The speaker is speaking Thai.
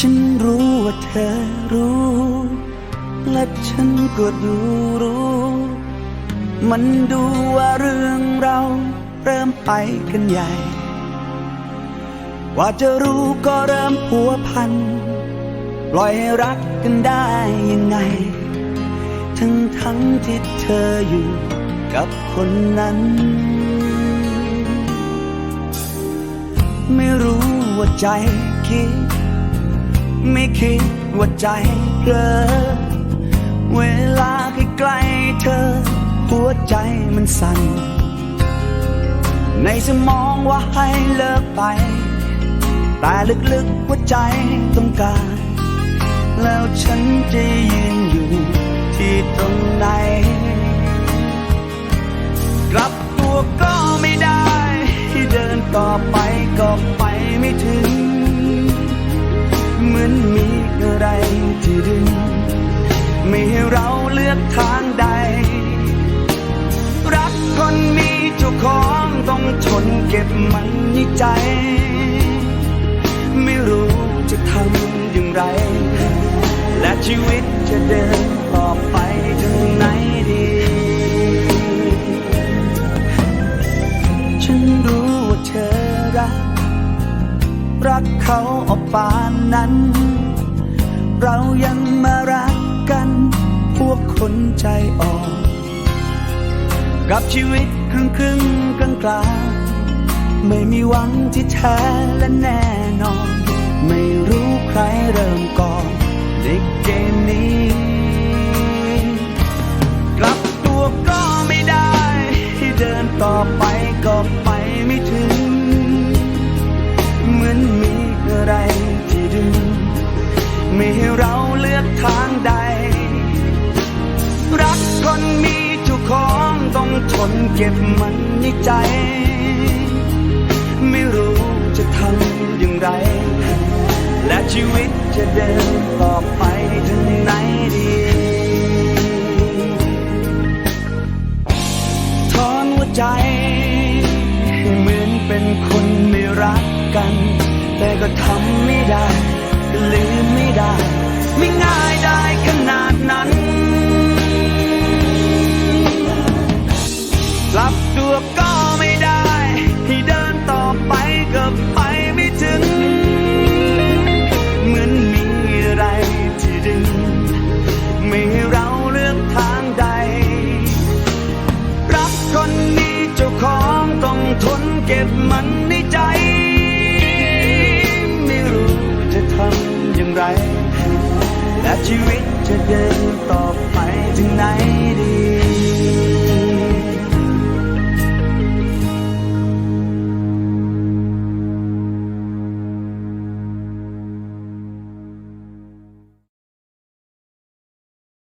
ฉันรู้ว่าเธอรู้ และฉันก็ดูรู้ มันดูว่าเรื่องเราเริ่มไปกันใหญ่ ว่าจะรู้ก็เริ่มผัวพัน ปล่อยให้รักกันได้ยังไง ทั้งทั้งที่เธออยู่กับคนนั้น ไม่รู้ว่าใจคิด ไม่คิดว่าใจเพลอเวลาใกล้ๆเธอ หัวใจมันสั่น ในสมองว่าให้เลิกไป แต่ลึกๆหัวใจต้องการ แล้วฉันจะยืนอยู่ที่ตรงไหนกลับตัวก็ไม่ได้ ที่เดินต่อไปก็ไปไม่ถึง ที่ดึงไม่ให้เราเลือกทางใด รักคนมีเจ้าของต้องทนเก็บมันในใจ ไม่รู้จะทำอย่างไร และชีวิตจะเดินต่อไปถึงไหนดี ฉันรู้ว่าเธอรัก รักเขาออกปานนั้น เรายังมารักกัน พวกคนใจอ่อน กับชีวิตครึ่งครึ่งกลางกลางไม่มีหวังที่แท้และแน่นอน ไม่รู้ใครเริ่มก่อนในเกมนี้ กลับตัวก็ไม่ได้ ที่เดินต่อไปก็ไปไม่ถึง เหมือนมีอะไรที่ดึง ไม่ให้เราเลือกทางใด รักคนมีเจ้าของต้องทนเก็บมันในใจ ไม่รู้จะทำอย่างไร และชีวิตจะเดินต่อไปถึงไหนดีถอนหัวใจเหมือนเป็นคนไม่รักกัน แต่ก็ทำไม่ได้ ลืมไม่ได้ ไม่ง่ายได้ขนาดนั้นกลับตัวก็ไม่ได้ที่เดินต่อไปก็ไปไม่ถึง เหมือนมีอะไรที่ดึง ไม่ให้เราเลือกทางใด รักคนมีเจ้าของต้องทนเก็บมันน ชีวิตจะเดินต่อไปถึงไหน